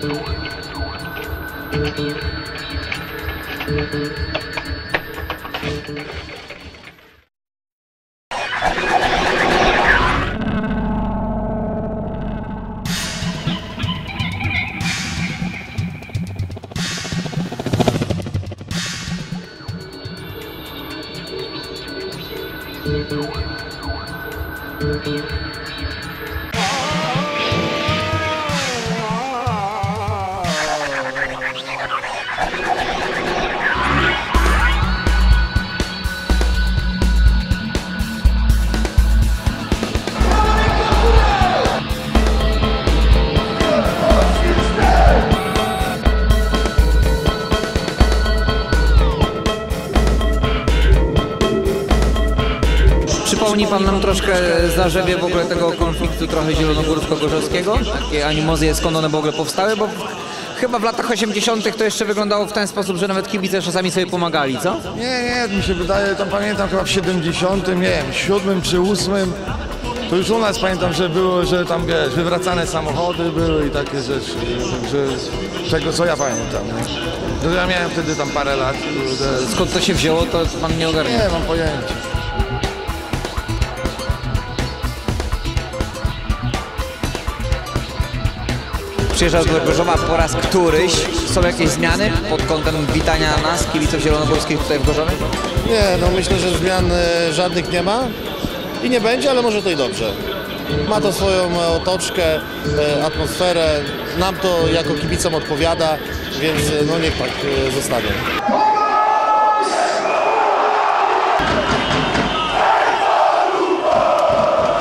Thank you. Przypomni Pan nam troszkę zarzewie w ogóle tego konfliktu trochę zielonogórsko-gorzowskiego? Takie animozje, skąd one w ogóle powstały? Bo chyba w latach 80. to jeszcze wyglądało w ten sposób, że nawet kibice czasami sobie pomagali, co? Nie, nie, mi się wydaje, tam pamiętam chyba w 70, nie wiem, 7 czy 8, to już u nas pamiętam, że było, że tam wiesz, wywracane samochody były i takie rzeczy, także tego co ja pamiętam, nie? No ja miałem wtedy tam parę lat, Skąd to się wzięło, to Pan nie ogarnia. nie mam pojęcia. Przyjeżdżał do Gorzowa po raz któryś. Są jakieś zmiany pod kątem witania nas, kibiców zielonogórskich tutaj w Gorzowie? Nie, no myślę, że zmian e, żadnych nie ma i nie będzie, ale może to i dobrze. Ma to swoją e, otoczkę, e, atmosferę, nam to jako kibicom odpowiada, więc no niech tak zostanie.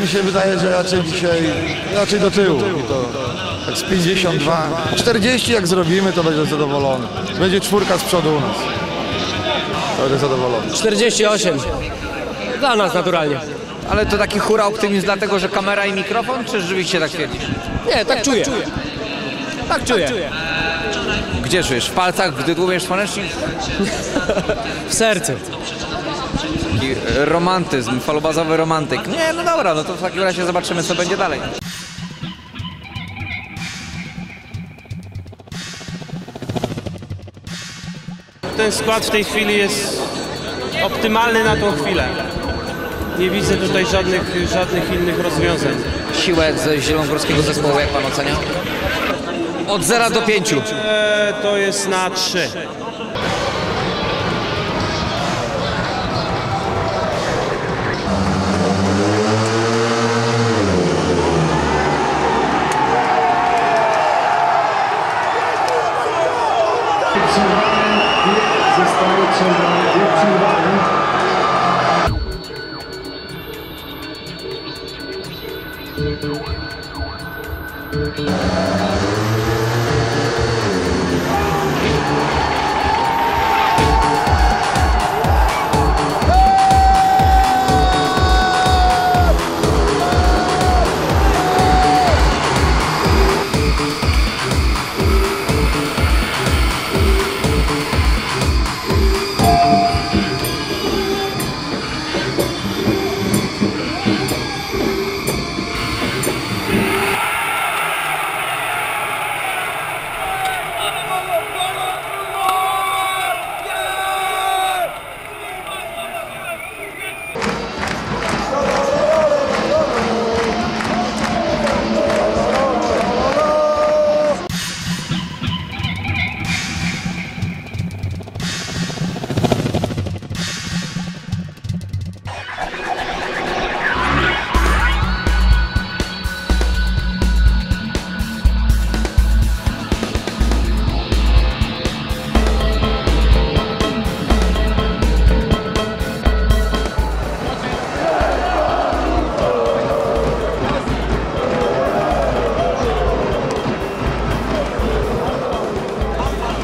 Mi się wydaje, że raczej dzisiaj, raczej do tyłu i to tak z 52, 40 jak zrobimy, to będzie zadowolony. Będzie czwórka z przodu u nas. To będzie zadowolony. 48. Dla nas naturalnie. Ale to taki hura optymizm dlatego, że kamera i mikrofon, czy rzeczywiście tak twierdzi? Nie, tak czuję. Tak czuję. Gdzie czujesz? W palcach, gdy tłumiesz słonecznik? W sercu. Taki romantyzm, falobazowy romantyk. Nie, no dobra, no to w takim razie zobaczymy, co będzie dalej. Ten skład w tej chwili jest optymalny na tą chwilę. Nie widzę tutaj żadnych, żadnych innych rozwiązań. Siłę ze zielonogórskiego zespołu, jak pan ocenia? Od 0 do 5. E, to jest na 3.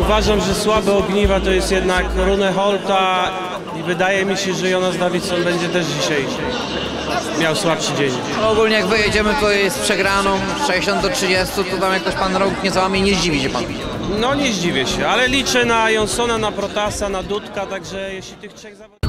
Uważam, że słabe ogniwa to jest jednak Rune Holta i wydaje mi się, że Jonas Davidson będzie też dzisiaj miał słabszy dzień. Ogólnie jak wyjedziemy to jest przegraną 60 do 30, to tam jak ktoś pan rąk nie załamie, nie zdziwi się pan. No nie zdziwię się, ale liczę na Jonsona, na Protasa, na Dudka, także jeśli tych trzech zawodników...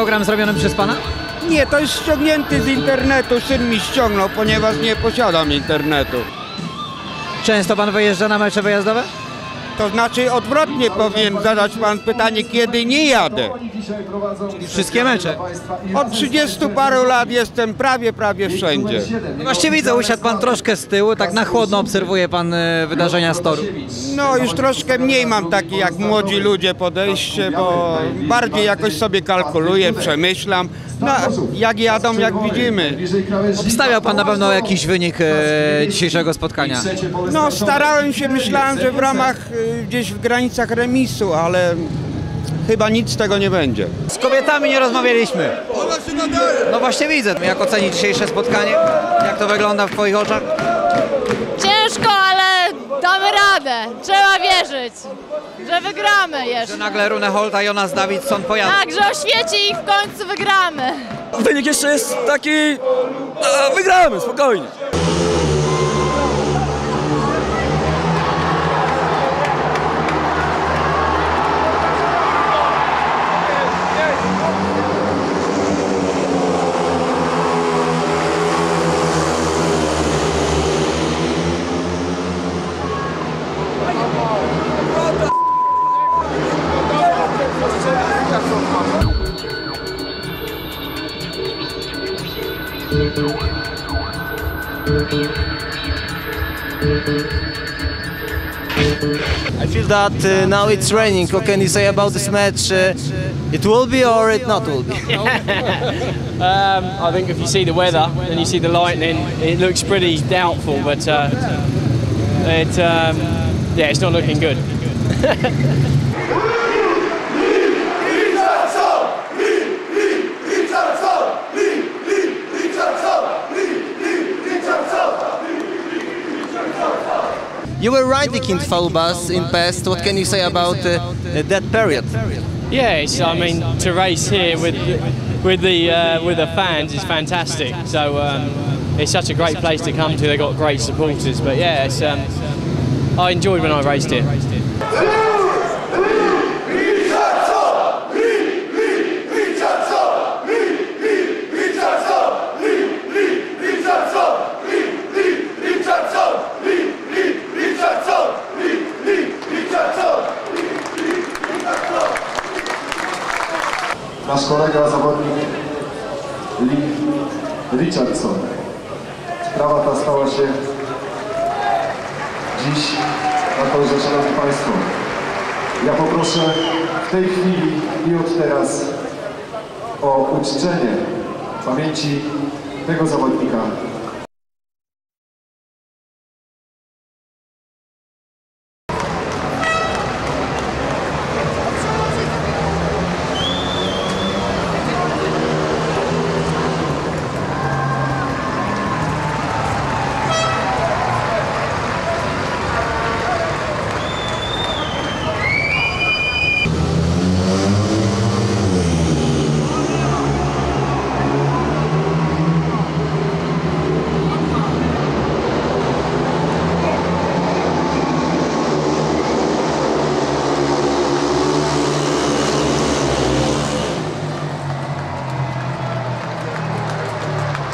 Program zrobiony przez pana? Nie, to jest ściągnięty z internetu. Syn mi ściągnął, ponieważ nie posiadam internetu. Często pan wyjeżdża na mecze wyjazdowe? To znaczy odwrotnie powinien zadać pan pytanie, kiedy nie jadę. Wszystkie mecze. Od 30 paru lat jestem prawie, prawie wszędzie. No Właśnie widzę, usiadł pan troszkę z tyłu, tak na chłodno obserwuje pan e, wydarzenia z toru. No już troszkę mniej mam takie jak młodzi ludzie podejście, bo bardziej jakoś sobie kalkuluję, przemyślam. No jak jadą, jak widzimy. Obstawiał pan na pewno jakiś wynik e, dzisiejszego spotkania. No starałem się, myślałem, że w ramach y, gdzieś w granicach remisu, ale chyba nic z tego nie będzie. Z kobietami nie rozmawialiśmy. No właśnie widzę. Jak oceni dzisiejsze spotkanie? Jak to wygląda w twoich oczach? Ciężko, ale damy radę. Trzeba wierzyć, że wygramy Że jeszcze. nagle Rune Holta i Jonas Davidson pojadą. Tak, że oświeci ich w końcu wygramy. Wynik jeszcze jest taki... A, wygramy, spokojnie. I feel that uh, now it's raining. What can you say about this match? Uh, it will be or it not will be? Um, I think if you see the weather and you see the lightning, it looks pretty doubtful, but uh, it, um, yeah, it's not looking good. You were riding in Falbas in past. What can you say about uh, that period? Yeah, it's, I mean, to race here with with the uh, with the fans is fantastic. So um, it's such a great place to come to. They've got great supporters. But yeah, um, I enjoyed when I raced here. Richardson. Sprawa ta stała się dziś na torze, Szanowni Państwo. Ja poproszę w tej chwili i od teraz o uczczenie pamięci tego zawodnika,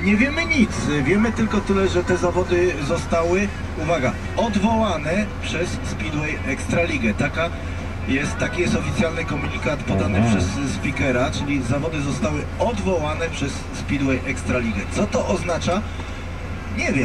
Nie wiemy nic. Wiemy tylko tyle, że te zawody zostały, uwaga, odwołane przez Speedway Ekstraligę. Taka jest, taki jest oficjalny komunikat podany przez speakera, czyli zawody zostały odwołane przez Speedway Ekstraligę. Co to oznacza? Nie wiem.